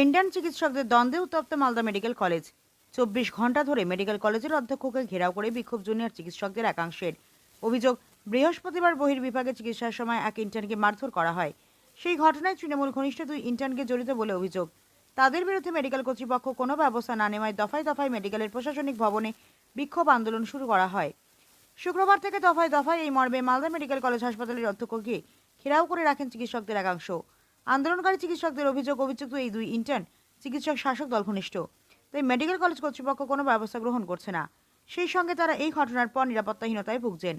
Indian চিকিৎসকদের দ্বন্দ্বে উত্তপ্ত মালদা মেডিকেল কলেজ। চব্বিশ ঘণ্টা ধরে মেডিকেল কলেজের অধ্যক্ষকে ঘেরাও করে বিক্ষোভ জুনিয়র চিকিৎসকদের একাংশের। অভিযোগ, বৃহস্পতিবার বহির্বিভাগে চিকিৎসার সময় এক ইন্টার্নকে মারধর করা হয়। সেই ঘটনায় তৃণমূল ঘনিষ্ঠ দুই ইন্টার্নকে জড়িত বলে অভিযোগ। তাদের বিরুদ্ধে মেডিকেল কর্তৃপক্ষ কোনো ব্যবস্থা না নেওয়ায় দফায় দফায় মেডিকেলের প্রশাসনিক ভবনে বিক্ষোভ আন্দোলন শুরু করা হয়। শুক্রবার থেকে দফায় দফায় এই মর্মে মালদা মেডিকেল কলেজ হাসপাতালের অধ্যক্ষকে ঘেরাও করে রাখেন চিকিৎসকদের একাংশ। আন্দোলনকারী চিকিৎসকদের অভিযোগ, অভিযুক্ত এই দুই ইন্টার্ন চিকিৎসক শাসক দল ঘনিষ্ঠ তাই মেডিকেল কলেজ কর্তৃপক্ষ কোনো ব্যবস্থা গ্রহণ করছে না। সেই সঙ্গে তারা এই ঘটনার পর নিরাপত্তাহীনতায় ভুগছেন।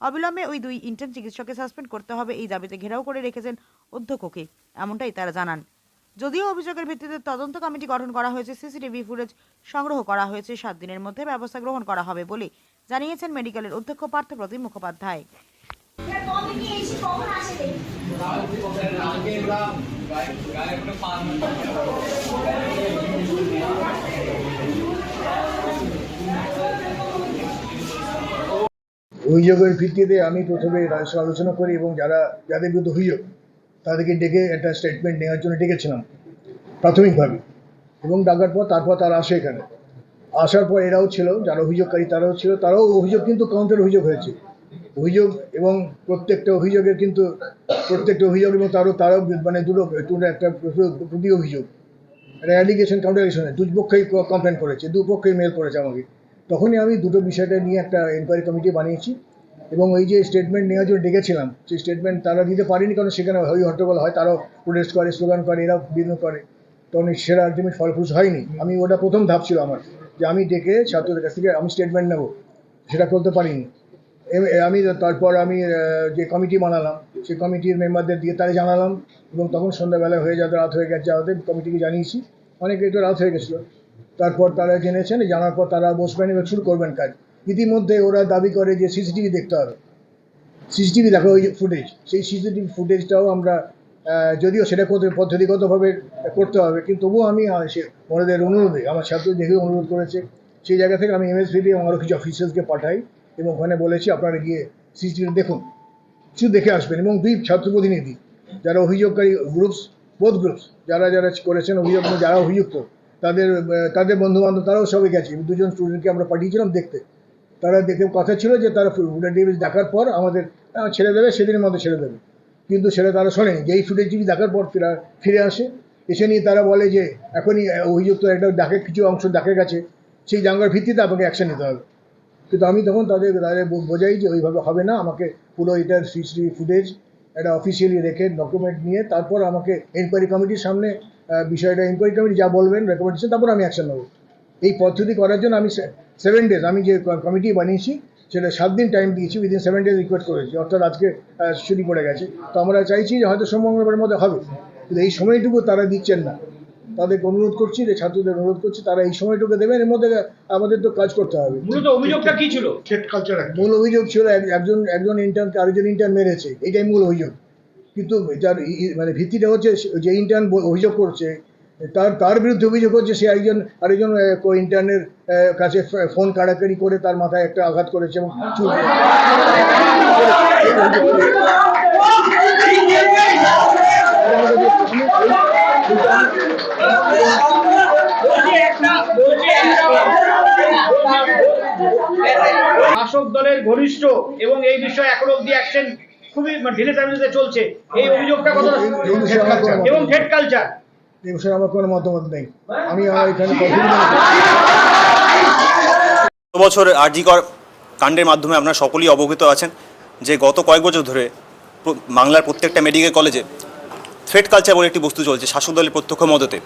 অবিলম্বে ওই দুই ইন্টার্ন চিকিৎসককে সাসপেন্ড করতে হবে এই দাবিতে ঘেরাও করে রেখেছেন অধ্যক্ষকে, এমনটাই তারা জানান। যদিও অভিযোগের ভিত্তিতে তদন্ত কমিটি গঠন করা হয়েছে, সিসিটিভি ফুটেজ সংগ্রহ করা হয়েছে, সাত দিনের মধ্যে ব্যবস্থা গ্রহণ করা হবে বলে জানিয়েছেন মেডিকেলের অধ্যক্ষ পার্থপ্রতিম মুখোপাধ্যায়। অভিযোগের ভিত্তিতে আমি প্রথমে রাজ্য আলোচনা করি এবং যারা, যাদের বিরুদ্ধে অভিযোগ, তাদেরকে ডেকে একটা স্টেটমেন্ট নেওয়ার জন্য ডেকেছিলাম, প্রাথমিকভাবে। এবং ডাকার পর তারপর তারা আসে এখানে। আসার পর এরাও ছিল, যারা অভিযোগকারী তারাও ছিল, তারাও অভিযোগ, কিন্তু কাউন্টার অভিযোগ হয়েছে। অভিযোগ এবং প্রত্যেকটা অভিযোগের কিন্তু, প্রত্যেকটা অভিযোগ এবং তারও তারাও মানে দুটো দুটো একটা প্রতি অভিযোগ। একটা অ্যালিগেশন কাউন্টার অ্যালিগেশন দুপক্ষেই কমপ্লেন করেছে, দুপক্ষেই মেল করেছে আমাকে। তখনই আমি দুটো বিষয়টা নিয়ে একটা এনকোয়ারি কমিটি বানিয়েছি এবং ওই যে স্টেটমেন্ট নেওয়ার জন্য ডেকেছিলাম, সেই স্টেটমেন্ট তারা দিতে পারেনি কারণ সেখানে হই হট্টগোল হয়, তারাও প্রোটেস্ট করে স্লোগান করে, এরাও বিভিন্ন করে। তখন সেরা আলটিমেট ফলপ্রসূ হয়নি। আমি ওটা প্রথম ধাপ ছিল আমার, যে আমি ডেকে ছাত্রদের কাছ থেকে আমি স্টেটমেন্ট নেব। সেটা করতে পারিনি। আমি তারপর আমি যে কমিটি বানালাম, সেই কমিটির মেম্বারদের দিয়ে তারা জানালাম এবং তখন সন্ধ্যাবেলা হয়ে যাতে রাত হয়ে গেছে যাওয়াতে কমিটিকে জানিয়েছি। অনেকে একটু রাত হয়ে গেছিল। তারপর তারা জেনেছেন, জানার পর তারা বসবেন এবং শুরু করবেন কাজ। ইতিমধ্যে ওরা দাবি করে যে সিসিটিভি দেখতে হবে। সিসিটিভি দেখো ওই ফুটেজ, সেই সিসিটিভি ফুটেজটাও আমরা যদিও সেটা পদ্ধতিগতভাবে করতে হবে, কিন্তু তবুও আমি সে ওনাদের অনুরোধে, আমার ছাত্র দেখে অনুরোধ করেছে, সেই জায়গা থেকে আমি এমএসভিডি এবং আরও কিছু অফিসার্সকে পাঠাই। এবং ওখানে বলেছি আপনারা গিয়ে সিসিটিভি দেখুন, কিছু দেখে আসবেন এবং দুই ছাত্র প্রতিনিধি যারা অভিযোগকারী গ্রুপস বোধ গ্রুপস যারা যারা করেছেন অভিযোগ যারা অভিযুক্ত, তাদের তাদের বন্ধু বান্ধব তারাও সবাই গেছে দুজন স্টুডেন্টকে আমরা পাঠিয়েছিলাম দেখতে। তারা দেখে কথা ছিল যে তারা ফুটেজ দেখার পর আমাদের ছেড়ে দেবে, সেদিনের মধ্যে ছেড়ে দেবে। কিন্তু সেটা তারা শোনেনি। যেই ফুটেজ টিভি দেখার পর ফিরে ফিরে আসে, এসে নিয়ে তারা বলে যে, এখনই অভিযুক্ত একটা ডাকে, কিছু অংশ দেখা গেছে, সেই জায়গার ভিত্তিতে আপনাকে অ্যাকশন নিতে হবে। কিন্তু আমি তখন তাদের তাদের বোঝাই যে ওইভাবে হবে না, আমাকে পুরো এটার সিসিটিভি ফুটেজ একটা অফিসিয়ালি রেখে ডকুমেন্ট নিয়ে তারপর আমাকে এনকোয়ারি কমিটির সামনে বিষয়টা এনকোয়ারি কমিটি যা বলবেন রেকমেন্ডেশন তারপর আমি অ্যাকশন নেব। এই পদ্ধতি করার জন্য আমি সেভেন ডেজ আমি যে কমিটি বানিয়েছি, সেটা সাত দিন টাইম দিয়েছি উইদিন সেভেন ডেজ রিকোয়েস্ট করেছি, অর্থাৎ আজকে ছুটি পড়ে গেছে। তো আমরা চাইছি যে হয়তো সোমবারের মধ্যে হবে, কিন্তু এই সময়টুকু তারা দিচ্ছেন না। তাদেরকে অনুরোধ করছি যে ছাত্রদের অনুরোধ করছি তারা এই সময়টুকু দেবেন এর মধ্যে আমাদের তো কাজ করতে হবে। মূলত অভিযোগটা কি ছিল? মূল অভিযোগ ছিল এক- একজন একজন ইন্টার্নকে আরেকজন ইন্টার্ন মেরেছে এটাই মূল অভিযোগ। কিন্তু ই- মানে ভিত্তিটা হচ্ছে যে ইন্টার্ন অভিযোগ করছে তার তার বিরুদ্ধে অভিযোগ হচ্ছে সে একজন আরেকজন কো ইন্টার্নের কাছে ফোন কাড়াকাড়ি করে তার মাথায় একটা আঘাত করেছে এবং শাসক দলের ঘনিষ্ঠ এবং এই বিষয়ে এখনও অব্দি অ্যাকশন খুবই ঢিলে চামিলিতে চলছে। এই অভিযোগটা কত এবং থ্রেড কালচার এই বিষয়ে আমার কোনো মতামত নেই। আমি আমার এখানে বছর আরজিকর কাণ্ডের মাধ্যমে আপনারা সকলেই অবগত আছেন যে গত কয়েক বছর ধরে বাংলার প্রত্যেকটা মেডিকেল কলেজে থ্রেড কালচার বলে একটি বস্তু চলছে শাসক দলের প্রত্যক্ষ মদতে।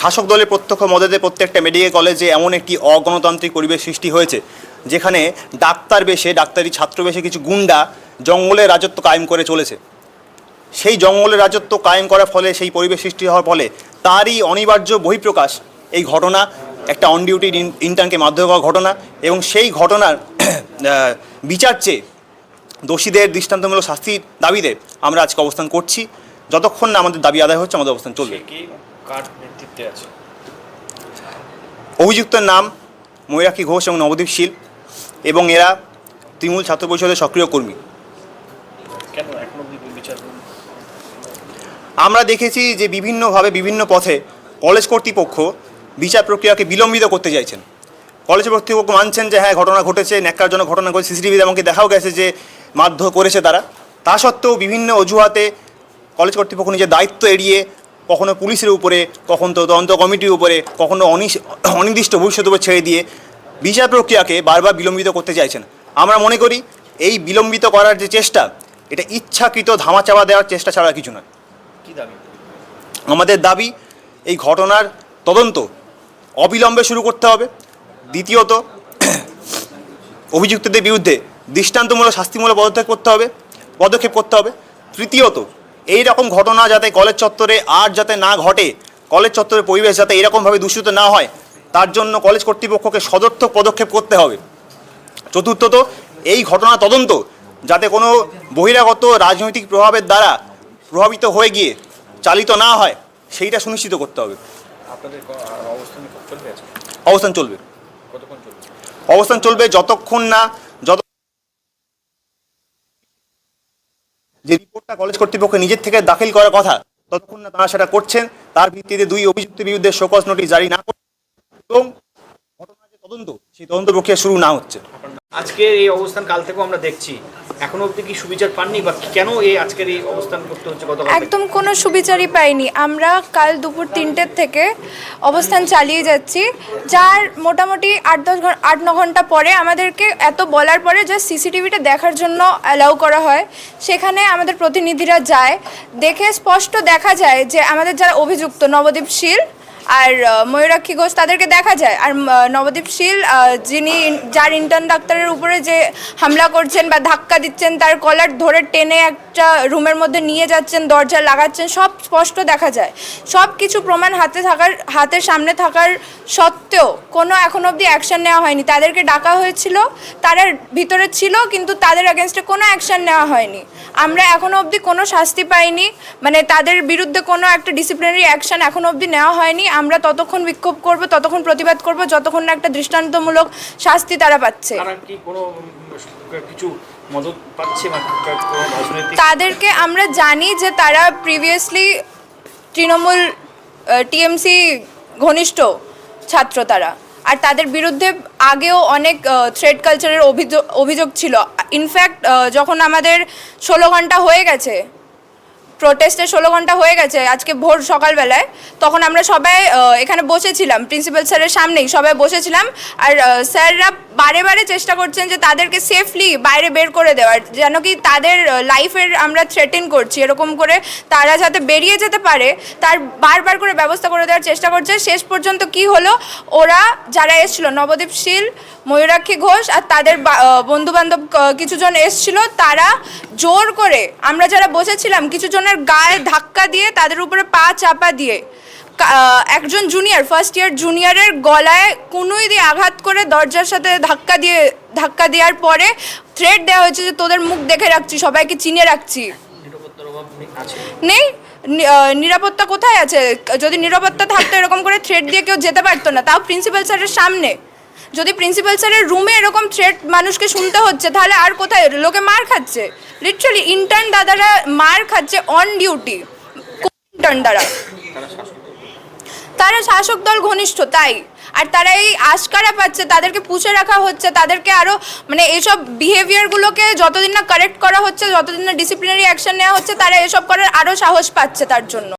শাসক দলের প্রত্যক্ষ মদতে প্রত্যেকটা মেডিকেল কলেজে এমন একটি অগণতান্ত্রিক পরিবেশ সৃষ্টি হয়েছে যেখানে ডাক্তার বেশে ডাক্তারি ছাত্র বেশে কিছু গুন্ডা জঙ্গলের রাজত্ব কায়েম করে চলেছে। সেই জঙ্গলের রাজত্ব কায়েম করার ফলে সেই পরিবেশ সৃষ্টি হওয়ার ফলে তারই অনিবার্য বহিঃপ্রকাশ এই ঘটনা একটা অন ডিউটি ইন্টার্নকে মারধর করা ঘটনা এবং সেই ঘটনার বিচার চেয়ে দোষীদের দৃষ্টান্তমূলক শাস্তির দাবিতে আমরা আজকে অবস্থান করছি। যতক্ষণ না আমাদের দাবি আদায় হচ্ছে আমাদের অবস্থান চলবে। অভিযুক্তের নাম ময়ূরাক্ষী ঘোষ এবং নবদ্বীপ শীল। এবং এরা তৃণমূল ছাত্র পরিষদের সক্রিয় কর্মী। আমরা দেখেছি যে বিভিন্নভাবে বিভিন্ন পথে কলেজ কর্তৃপক্ষ বিচার প্রক্রিয়াকে বিলম্বিত করতে চাইছেন। কলেজ কর্তৃপক্ষ মানছেন যে হ্যাঁ ঘটনা ঘটেছে ন্যাক্কারজনক ঘটনা ঘটেছে সিসিটিভিতে আমাকে দেখাও গেছে যে মারধর করেছে তারা। তা সত্ত্বেও বিভিন্ন অজুহাতে কলেজ কর্তৃপক্ষ নিজের দায়িত্ব এড়িয়ে কখনো পুলিশের উপরে কখনো তদন্ত কমিটির উপরে কখনো অনিশ- অনির্দিষ্ট ভবিষ্যতের উপর ছেড়ে দিয়ে বিচার প্রক্রিয়াকে বারবার বিলম্বিত করতে চাইছেন। আমরা মনে করি এই বিলম্বিত করার যে চেষ্টা এটা ইচ্ছাকৃত ধামাচাপা দেওয়ার চেষ্টা ছাড়া কিছু নয়। কি দাবি? আমাদের দাবি এই ঘটনার তদন্ত অবিলম্বে শুরু করতে হবে। দ্বিতীয়ত অভিযুক্তদের বিরুদ্ধে দৃষ্টান্তমূলক শাস্তিমূলক পদক্ষেপ করতে হবে পদক্ষেপ করতে হবে। তৃতীয়ত এই রকম ঘটনা যাতে কলেজ চত্বরে আর যাতে না ঘটে কলেজ চত্বরের পরিবেশ যাতে এরকমভাবে দূষিত না হয় তার জন্য কলেজ কর্তৃপক্ষকে সদর্থক পদক্ষেপ করতে হবে। চতুর্থত এই ঘটনা তদন্ত যাতে কোনো বহিরাগত রাজনৈতিক প্রভাবের দ্বারা প্রভাবিত হয়ে গিয়ে চালিত না হয় সেইটা সুনিশ্চিত করতে হবে। অবস্থান চলবে অবস্থান চলবে। যতক্ষণ না যত যে রিপোর্টটা কলেজ কর্তৃপক্ষ নিজের থেকে দাখিল করার কথা ততক্ষণ না তারা সেটা করছেন। তার ভিত্তিতে দুই অভিযুক্তের বিরুদ্ধে শোকজ নোটিশ জারি না এবং ঘটনার যে তদন্ত সেই তদন্ত প্রক্রিয়া শুরু না হচ্ছে। আজকের এই অবস্থান কাল থেকেও আমরা দেখছি। এখনও অবধি কি সুবিচার পাননি বা কেন এই আজকের এই অবস্থান করতে হচ্ছে গতকাল? একদম কোনো সুবিচারই পাইনি। আমরা কাল দুপুর তিনটের থেকে অবস্থান চালিয়ে যাচ্ছি যার মোটামুটি আট দশ ঘণ্টা আট ন ঘণ্টা পরে আমাদেরকে এত বলার পরে যে সিসিটিভিটা দেখার জন্য অ্যালাউ করা হয়। সেখানে আমাদের প্রতিনিধিরা যায়। দেখে স্পষ্ট দেখা যায় যে আমাদের যারা অভিযুক্ত নবদ্বীপ শীল আর ময়ূরাক্ষী ঘোষ তাদেরকে দেখা যায়। আর আহ, নবদ্বীপ শীল যিনি যার ইন্টার্ন ডাক্তারের উপরে যে হামলা করছেন বা ধাক্কা দিচ্ছেন তার কলার ধরে টেনে একটা রুমের মধ্যে নিয়ে যাচ্ছেন দরজা লাগাচ্ছেন সব স্পষ্ট দেখা যায়। সব কিছু প্রমাণ হাতে থাকার হাতের সামনে থাকার সত্ত্বেও কোনো এখন অবধি অ্যাকশন নেওয়া হয়নি। তাদেরকে ডাকা হয়েছিল তারা ভিতরে ছিল কিন্তু তাদের অ্যাগেনস্টে কোনো অ্যাকশন নেওয়া হয়নি। আমরা এখনও অবধি কোনো শাস্তি পাইনি মানে তাদের বিরুদ্ধে কোনো একটা ডিসিপ্লিনারি অ্যাকশন এখনও অবধি নেওয়া হয়নি। আমরা ততক্ষণ বিক্ষোভ করব ততক্ষণ প্রতিবাদ করব যতক্ষণ না একটা দৃষ্টান্তমূলক শাস্তি তারা পাচ্ছে। কিছু মদত পাচ্ছে তাদেরকে আমরা জানি যে তারা প্রিভিয়াসলি তৃণমূল টিএমসি ঘনিষ্ঠ ছাত্র তারা। আর তাদের বিরুদ্ধে আগেও অনেক থ্রেড কালচারের অভিযোগ অভিযোগ ছিল। ইনফ্যাক্ট যখন আমাদের ষোলো ঘণ্টা হয়ে গেছে প্রোটেস্টে ষোলো ঘণ্টা হয়ে গেছে, আজকে ভোর সকালবেলায়। তখন আমরা সবাই এখানে বসেছিলাম প্রিন্সিপাল স্যারের সামনেই সবাই বসেছিলাম। আর স্যাররা বারে বারে চেষ্টা করছেন যে তাদেরকে সেফলি বাইরে বের করে দেওয়ার, যেন কি তাদের লাইফের আমরা থ্রেটেন করছি। এরকম করে তারা যাতে বেরিয়ে যেতে পারে, তার বারবার করে ব্যবস্থা করে দেওয়ার চেষ্টা করছে। শেষ পর্যন্ত কি হলো, ওরা যারা এসেছিল নবদ্বীপ শীল, ময়ূরাক্ষী ঘোষ আর তাদের বন্ধু বান্ধব কিছুজন এসছিল, তারা জোর করে আমরা যারা বসেছিলাম কিছু জনের গায়ে ধাক্কা দিয়ে তাদের উপরে পা চাপা দিয়ে একজন জুনিয়র ফার্স্ট ইয়ার জুনিয়রের গলায় কুনুই দিয়ে আঘাত করে দরজার সাথে ধাক্কা দিয়ে ধাক্কা দেওয়ার পরে থ্রেড দেওয়া হয়েছে যে তোদের মুখ দেখে রাখছি সবাইকে চিনে রাখছি। নেই- নিরাপত্তা কোথায় আছে? যদি নিরাপত্তা থাকতো এরকম করে থ্রেড দিয়ে কেউ যেতে পারতো না তাও প্রিন্সিপাল স্যারের সামনে। যদি প্রিন্সিপাল স্যারের রুমে এরকম থ্রেট মানুষকে শুনতে হচ্ছে, তাহলে আর কোথায়? লোকে মার খাচ্ছে। লিটারালি ইন্টার্ন দাদারা মার খাচ্ছে অন ডিউটি ইন্টার্ন দ্বারা? তারা শাসক দল ঘনিষ্ঠ, তাই। আর তারা এই আশকারা পাচ্ছে? তাদেরকে পুষে রাখা হচ্ছে, তাদেরকে আরও মানে এইসব বিহেভিয়ারগুলোকে যতদিন না কারেক্ট করা হচ্ছে, যতদিন না ডিসিপ্লিনারি অ্যাকশন নেওয়া হচ্ছে, তারা এসব করার আরও সাহস পাচ্ছে তার জন্য।